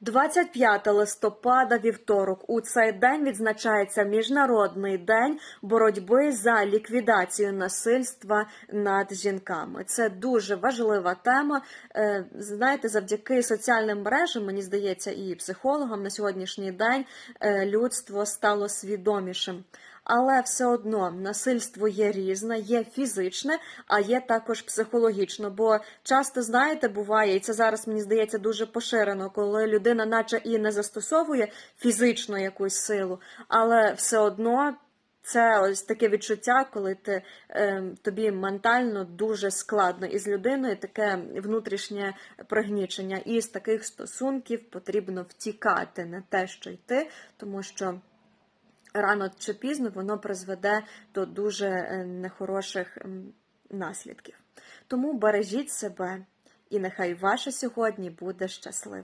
25 листопада, вівторок. У цей день відзначається Міжнародний день боротьби за ліквідацію насильства над жінками. Це дуже важлива тема. Е, Знаєте, завдяки соціальним мережам, мені здається, і психологам на сьогоднішній день е, людство стало свідомішим. Але все одно насильство є різне, є фізичне, а є також психологічно. Бо часто, знаєте, буває, і це зараз мені здається дуже поширено, коли людина, наче і не застосовує фізично якусь силу, але все одно. Це ось таке відчуття, коли ти е, тобі ментально дуже складно із людиною таке внутрішнє пригнічення. І з таких стосунків потрібно втікати, не те, що йти, тому що рано чи пізно воно призведе до дуже е, нехороших наслідків. Тому бережіть себе, і нехай ваше сьогодні буде щасливе.